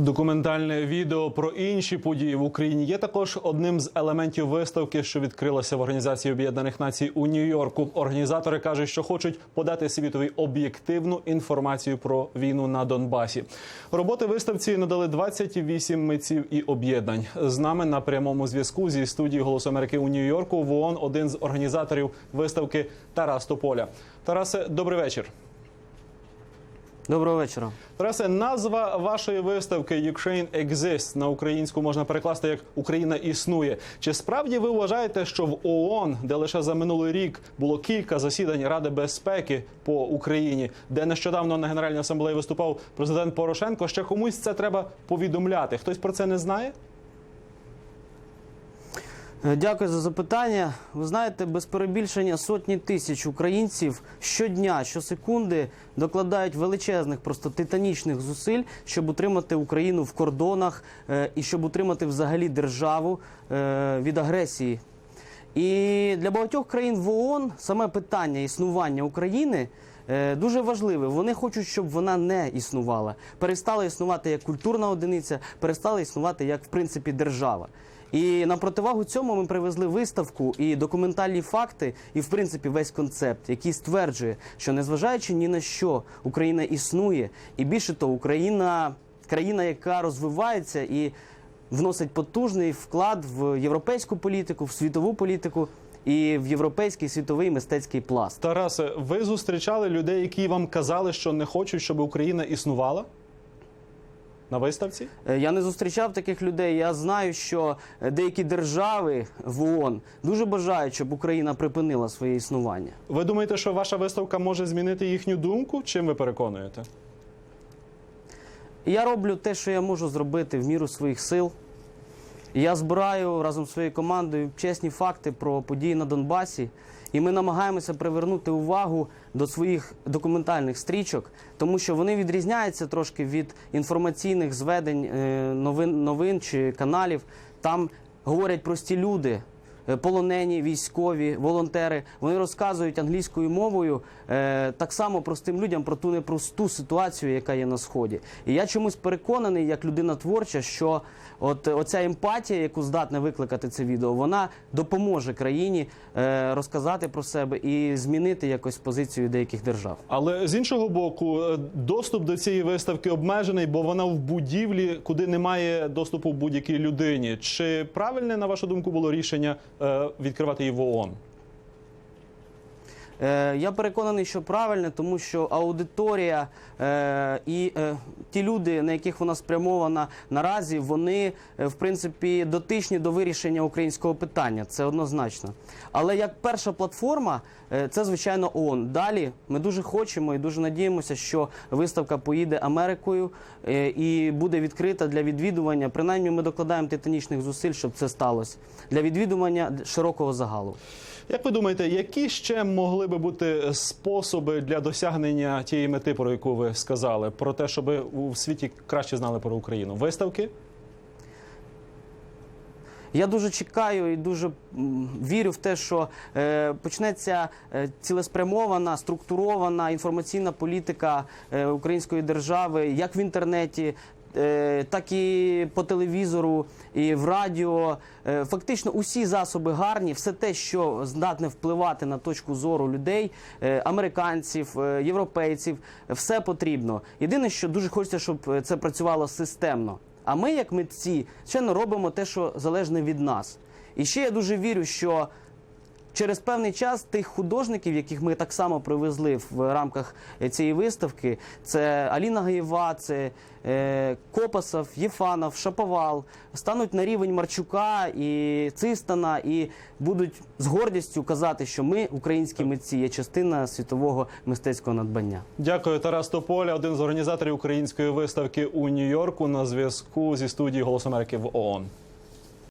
Документальне відео про інші події в Україні є також одним з елементів виставки, що відкрилася в Організації Об'єднаних Націй у Нью-Йорку. Організатори кажуть, що хочуть подати світові об'єктивну інформацію про війну на Донбасі. Роботи виставці надали 28 митців і об'єднань. З нами на прямому зв'язку зі студії Голос Америки у Нью-Йорку в ООН один з організаторів виставки Тарас Тополя. Тарасе, добрий вечір. Доброго вечора. Тарасе, назва вашої виставки «Ukraine Exists» на українську можна перекласти як Україна існує. Чи справді ви вважаєте, що в ООН, де лише за минулий рік було кілька засідань Ради безпеки по Україні, де нещодавно на Генеральній асамблеї виступав президент Порошенко, ще комусь це треба повідомляти? Хтось про це не знає? Е, Дякую за запитання. Ви знаєте, без перебільшення сотні тисяч українців щодня, щосекунди докладають величезних, просто титанічних зусиль, щоб утримати Україну в кордонах е, і щоб утримати взагалі державу е, від агресії. І для багатьох країн в ООН саме питання існування України е, дуже важливе. Вони хочуть, щоб вона не існувала, перестала існувати як культурна одиниця, перестала існувати як в принципі держава. І на противагу цьому ми привезли виставку і документальні факти, і в принципі весь концепт, який стверджує, що незважаючи ні на що Україна існує, і більше того, Україна країна, яка розвивається і вносить потужний вклад в європейську політику, в світову політику і в європейський світовий мистецький пласт. Тарасе, ви зустрічали людей, які вам казали, що не хочуть, щоб Україна існувала на виставці? Е, Я не зустрічав таких людей. Я знаю, що е, деякі держави в ООН дуже бажають, щоб Україна припинила своє існування. Ви думаєте, що ваша виставка може змінити їхню думку? Чим ви переконуєте? Я роблю те, що я можу зробити в міру своїх сил. Я збираю разом з своєю командою чесні факти про події на Донбасі. І ми намагаємося привернути увагу до своїх документальних стрічок, тому що вони відрізняються трошки від інформаційних зведень е, новин, новин чи каналів. Там говорять прості люди, полонені, військові, волонтери. Вони розказують англійською мовою е, так само простим людям про ту непросту ситуацію, яка є на сході. І я чомусь переконаний, як людина творча, що от е, оця емпатія, яку здатне викликати це відео, вона допоможе країні е, розказати про себе і змінити якось позицію деяких держав. Але з іншого боку, е, доступ до цієї виставки обмежений, бо вона в будівлі, куди немає доступу будь-якій людині. Чи правильне, на вашу думку, було рішення е, відкривати її в ООН? Е, Я переконаний, що правильно, тому що аудиторія е, і е, ті люди, на яких вона спрямована наразі, вони в принципі дотичні до вирішення українського питання. Це однозначно. Але як перша платформа, це звичайно ООН. Далі ми дуже хочемо і дуже надіємося, що виставка поїде Америкою і буде відкрита для відвідування. Принаймні, ми докладаємо титанічних зусиль, щоб це сталося для відвідування широкого загалу. Як ви думаєте, які ще могли би бути способи для досягнення тієї мети, про яку ви сказали, про те, щоб у світі краще знали про Україну? Виставки? Я дуже чекаю і дуже вірю в те, що е, почнеться е, цілеспрямована, структурована інформаційна політика е, української держави, як в інтернеті. Е, Так і по телевізору, і в радіо. Е, Фактично, усі засоби гарні, все те, що здатне впливати на точку зору людей, е, американців, європейців, все потрібно. Єдине, що дуже хочеться, щоб це працювало системно. А ми, як митці, звичайно, робимо те, що залежне від нас. І ще я дуже вірю, що через певний час тих художників, яких ми так само привезли в рамках цієї виставки, це Аліна Гаєва, це е, Копасов, Єфанов, Шаповал, стануть на рівень Марчука і Цистана і будуть з гордістю казати, що ми, українські митці, є частина світового мистецького надбання. Дякую, Тарас Тополя, один з організаторів української виставки у Нью-Йорку на зв'язку зі студією Голос Америки в ООН.